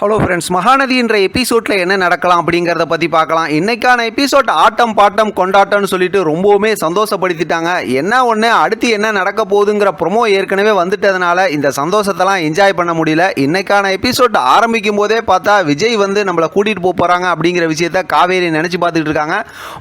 Hello friends மகாநதின்ற எபிசோடில் என்ன நடக்கலாம் அப்படிங்கிறத பற்றி பார்க்கலாம். இன்னைக்கான எபிசோட் ஆட்டம் பாட்டம் கொண்டாட்டம்னு சொல்லிட்டு ரொம்பவுமே சந்தோஷப்படுத்திட்டாங்க. என்ன ஒன்று அடுத்து என்ன நடக்க போகுதுங்கிற ப்ரொமோ ஏற்கனவே வந்துட்டதுனால இந்த சந்தோஷத்தெல்லாம் என்ஜாய் பண்ண முடியல. இன்னைக்கான எபிசோட் ஆரம்பிக்கும் போதே பார்த்தா விஜய் வந்து நம்மளை கூட்டிகிட்டு போக போகிறாங்க அப்படிங்கிற விஷயத்த காவேரி நினச்சி பார்த்துட்டு இருக்காங்க.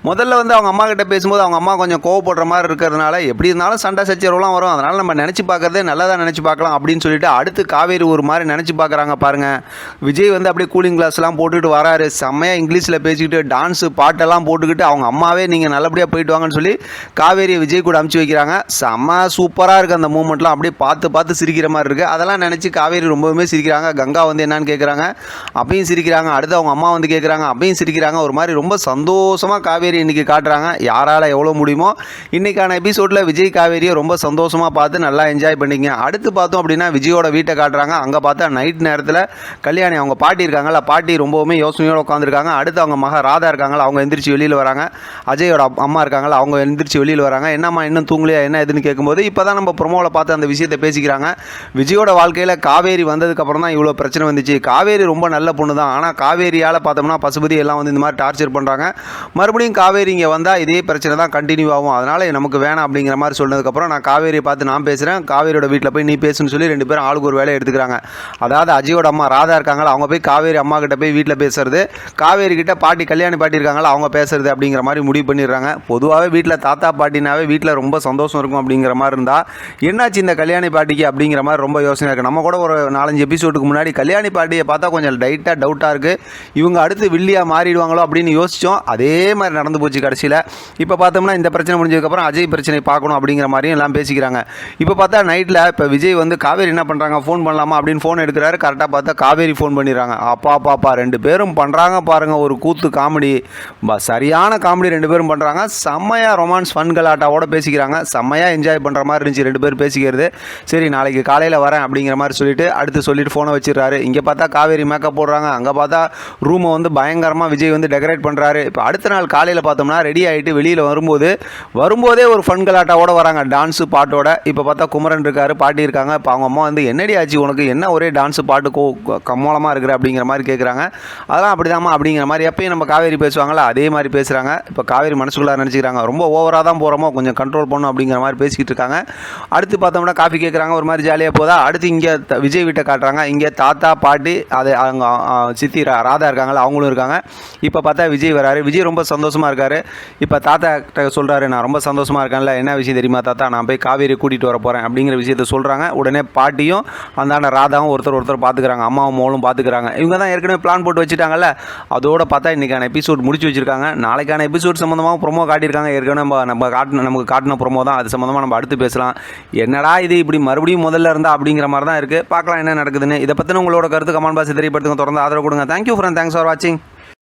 முதல்ல வந்து அவங்க அம்மா கிட்ட பேசும்போது அவங்க அம்மா கொஞ்சம் கோவப்படுற மாதிரி இருக்கிறதுனால எப்படி இருந்தாலும் சண்டை சச்சரவுலாம் வரும். அதனால் நம்ம நினச்சி பார்க்கறதே நல்லதாக நினச்சி பார்க்கலாம் அப்படின்னு சொல்லிட்டு அடுத்து காவேரி ஒரு மாதிரி நினச்சி பார்க்குறாங்க பாருங்கள் விஜய் வந்து அப்படியே கூலிங் கிளாஸ்லாம் போட்டுக்கிட்டு வராரு. செம்மையாக இங்கிலீஷில் பேசிக்கிட்டு டான்ஸு பாட்டெல்லாம் போட்டுக்கிட்டு அவங்க அம்மாவே நீங்கள் நல்லபடியாக போயிட்டு வாங்கன்னு சொல்லி காவேரியை விஜய் கூட அமுச்சு வைக்கிறாங்க. செம்ம சூப்பராக இருக்குது அந்த மூமெண்ட்லாம் அப்படியே பார்த்து பார்த்து சிரிக்கிற மாதிரி இருக்குது அதெல்லாம் நினச்சி காவேரி ரொம்பவுமே சிரிக்கிறாங்க. கங்கா வந்து என்னன்னு கேட்குறாங்க அப்பயும் சிரிக்கிறாங்க. அடுத்து அவங்க அம்மா வந்து கேட்குறாங்க அப்பயும் சிரிக்கிறாங்க. ஒரு மாதிரி ரொம்ப சந்தோஷமாக காவேரி இன்றைக்கி காட்டுறாங்க. யாரால் எவ்வளோ முடியுமோ. இன்றைக்கான எபிசோடில் விஜய் காவேரியை ரொம்ப சந்தோஷமாக பார்த்து நல்லா என்ஜாய் பண்ணிங்க அடுத்து பார்த்தோம் அப்படின்னா விஜயோட வீட்டை காட்டுறாங்க. அங்கே பார்த்தா நைட் நேரத்தில் கல்யாணி அவங்க பாட்டி இருக்காங்கல்ல பாட்டி ரொம்பவுமே யோசனையோடு உட்காந்துருக்காங்க அடுத்து அவங்க மக ராதா இருக்காங்களா அவங்க எந்திரிச்சு வெளியில் வராங்க. அஜயோட அம்மா இருக்காங்களா அவங்க எந்திரிச்சு வெளியில் வராங்க. என்னம்மா இன்னும் தூங்கலையா என்ன எதுன்னு கேட்கும்போது இப்போ தான் நம்ம ப்ரொமோவில் பார்த்து அந்த விஷயத்தை பேசிக்கிறாங்க. விஜயோட வாழ்க்கையில் காவேரி வந்ததுக்கப்புறம் தான் இவ்வளோ பிரச்சனை வந்துச்சு. காவேரி ரொம்ப நல்ல பொண்ணு தான். ஆனால் காவேரியால் பார்த்தோம்னா பசுபதி எல்லாம் வந்து இந்த மாதிரி டார்ச்சர் பண்ணுறாங்க மறுபடியும் காவேரி இங்கே வந்தால் இதே பிரச்சனை தான் கண்டினியூ ஆகும். அதனால் நமக்கு வேணாம் அப்படிங்கிற மாதிரி சொன்னதுக்கப்புறம் நான் காவேரியை பார்த்து நான் பேசுகிறேன் காவேரியோட வீட்டில் போய் நீ பேசுன்னு சொல்லி ரெண்டு பேரும் ஆளுக்கு ஒரு வேலையை எடுத்துக்கிறாங்க. அதாவது அஜயோட அம்மா ராதா இருக்காங்களா அவங்க போய் காவேரி அம்மா கிட்ட போய் வீட்டில் பேசுறது. காவேரி கிட்ட பாட்டி கல்யாணி பாட்டி இருக்காங்களா அவங்க பேசுறது அப்படிங்கிற மாதிரி முடிவு பண்ணிடுறாங்க. பொதுவாகவே வீட்டில் தாத்தா பாட்டினாவே வீட்டில் ரொம்ப சந்தோஷம் இருக்கும் அப்படிங்கிற மாதிரி இருந்தால் என்னாச்சு இந்த கல்யாணி பாட்டிக்கு அப்படிங்கிற மாதிரி ரொம்ப யோசனை இருக்குது நம்ம கூட ஒரு நாலஞ்சு எபிசோடுக்கு முன்னாடி கல்யாணி பாட்டியை பார்த்தா கொஞ்சம் டைட்டாக டவுட்டாக இருக்குது இவங்க அடுத்து வில்லியாக மாறிடுவாங்களோ அப்படின்னு யோசித்தோம் அதே மாதிரி நடந்து போச்சு கடைசியில். இப்போ பார்த்தோம்னா இந்த பிரச்சனை முடிஞ்சதுக்கப்புறம் அஜய் பிரச்சனை பார்க்கணும் அப்படிங்கிற மாதிரியும் எல்லாம் பேசிக்கிறாங்க. இப்போ பார்த்தா நைட்டில் இப்போ விஜய் வந்து காவேரி என்ன பண்ணுறாங்க ஃபோன் பண்ணலாமா அப்படின்னு ஃபோன் எடுக்கிறாரு. கரெக்டாக பார்த்தா காவேரி ஃபோன் பண்ணிடுறாங்க. அப்பா பாப்பா ரெண்டு பேரும் பண்ணுறாங்க பாருங்கள் ஒரு கூத்து காமெடி. சரியான காமெடி ரெண்டு பேரும் பண்ணுறாங்க செம்மையாக ரொமான்ஸ் ஃபன் கலாட்டாவோட பேசிக்கிறாங்க. செம்மையாக என்ஜாய் பண்ணுற மாதிரி இருந்துச்சு ரெண்டு பேரும் பேசிக்கிறது. சரி நாளைக்கு காலையில் வரேன் அப்படிங்கிற மாதிரி சொல்லிட்டு அடுத்து சொல்லிட்டு ஃபோனை வச்சுருக்காரு இங்கே பார்த்தா காவேரி மேக்கப் போடுறாங்க. அங்கே பார்த்தா ரூமை வந்து பயங்கரமாக விஜய் வந்து டெக்கரேட் பண்ணுறாரு இப்போ அடுத்த நாள் காலையில் பார்த்தோம்னா ரெடி ஆகிட்டு வெளியில் வரும்போது வரும்போதே ஒரு ஃபன் கலாட்டாவோட வராங்க. டான்ஸு பாட்டோட. இப்போ பார்த்தா குமரன் இருக்காரு பாட்டி இருக்காங்க. இப்போ அவங்க அம்மா வந்து என்னடி ஆச்சு உனக்கு? என்ன ஒரே டான்ஸு பாட்டு? கோ கம்மோளமாக இருக்கிற அப்படிங்கிற மாதிரி கேட்குறாங்க அதெல்லாம் அப்படிதாம்மா அப்படிங்கிற மாதிரி எப்பயும் நம்ம காவேரி பேசுவாங்களா அதே மாதிரி பேசுகிறாங்க இப்போ காவேரி மனசுக்குள்ளே நினச்சிக்கிறாங்க. ரொம்ப ஓவராக தான் போகிறோமோ கொஞ்சம் கண்ட்ரோல் பண்ணும் அப்படிங்கிற மாதிரி பேசிக்கிட்டு இருக்காங்க. அடுத்து பார்த்தோம்னா காஃபி கேட்குறாங்க ஒரு மாதிரி ஜாலியாக போதா? அடுத்து இங்கே விஜய் வீட்டை காட்டுறாங்க. இங்கே தாத்தா பாட்டி அது அவங்க சித்தி ரா- ராதா இருக்காங்களா அவங்களும் இருக்காங்க. இப்போ பார்த்தா விஜய் வராரு. விஜய் ரொம்ப சந்தோஷமாக இருக்காரு. இப்போ தாத்தா கிட்ட சொல்கிறாரு நான் ரொம்ப சந்தோஷமாக இருக்கேன்ல. என்ன விஷயம் தெரியுமா தாத்தா? நான் போய் காவேரி கூட்டிகிட்டு வர போகிறேன் அப்படிங்கிற விஷயத்த சொல்கிறாங்க உடனே பாட்டியும் அந்தாண்ட ராதாவும் ஒருத்தர் ஒருத்தர் பார்த்துக்கிறாங்க அம்மாவும் மோளும் பார்த்துக்கிறாங்க இவங்க தான் ஏற்கனவே பிளான் போட்டு வச்சுட்டாங்கல்ல. அதோட பார்த்தா இன்றைக்கான எபிசோட் முடிச்சு வச்சுருக்காங்க. நாளைக்கான எபிசோட் சம்மந்தமாக ப்ரோமோ காட்டியிருக்காங்க. ஏற்கனவே நம்ம நம்ம காட்டின நமக்கு காட்டின ப்ரொமோ தான். அது சம்மந்தமாக நம்ம அடுத்து பேசலாம். என்னடா இது இப்படி மறுபடியும் முதல்ல இருந்தால் அப்படிங்கிற மாதிரி தான் இருக்குது பார்க்கலாம் என்ன நடக்குதுன்னு. இதை பற்றின உங்களோட கருத்து கமெண்ட் பாக்ஸ் தெரியப்படுத்துங்க. தொடர்ந்து ஆதரவு கொடுங்க. தேங்க்யூ ஃப்ரெண்ட் தேங்க்ஸ் ஃபார் வாட்சிங்